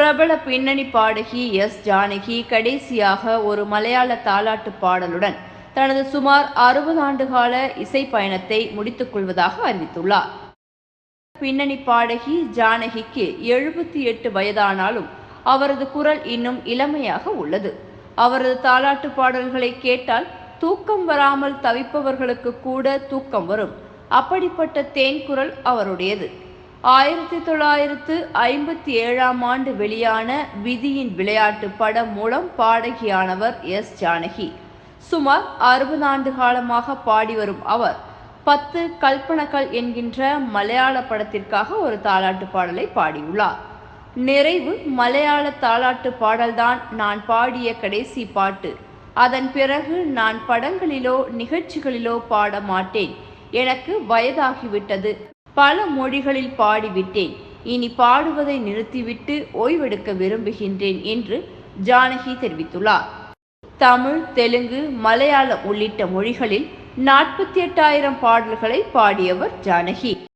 பிரபல பின்னணி பாடகி எஸ் ஜானகி கடைசியாக ஒரு மலையாள தாலாட்டு பாடலுடன் தனது சுமார் அறுபது ஆண்டுகால இசை பயணத்தை முடித்துக் கொள்வதாக அறிவித்துள்ளார். பின்னணி பாடகி ஜானகிக்கு எழுபத்தி எட்டு வயதானாலும் அவரது குரல் இன்னும் இளமையாக உள்ளது. அவரது தாலாட்டு பாடல்களை கேட்டால் தூக்கம் வராமல் தவிப்பவர்களுக்கு கூட தூக்கம் வரும். அப்படிப்பட்ட தேன் குரல் அவருடையது. ஆயிரத்தி தொள்ளாயிரத்து ஐம்பத்தி ஏழாம் ஆண்டு வெளியான விதியின் விளையாட்டு படம் மூலம் பாடகியானவர் எஸ். ஜானகி. சுமார் அறுபது ஆண்டு காலமாக பாடி வரும் அவர் பத்து கல்பனகள் என்கின்ற மலையாள படத்திற்காக ஒரு தாலாட்டு பாடலை பாடியுள்ளார். நிறைவு மலையாள தாலாட்டு பாடல்தான் நான் பாடிய கடைசி பாட்டு. அதன் பிறகு நான் படங்களிலோ நிகழ்ச்சிகளிலோ பாட மாட்டேன். எனக்கு வயதாகிவிட்டது. பல மொழிகளில் பாடிவிட்டேன். இனி பாடுவதை நிறுத்திவிட்டு ஓய்வெடுக்க விரும்புகின்றேன் என்று ஜானகி தெரிவித்துள்ளார். தமிழ் தெலுங்கு மலையாளம் உள்ளிட்ட மொழிகளில் நாற்பத்தி எட்டாயிரம் பாடல்களை பாடியவர் ஜானகி.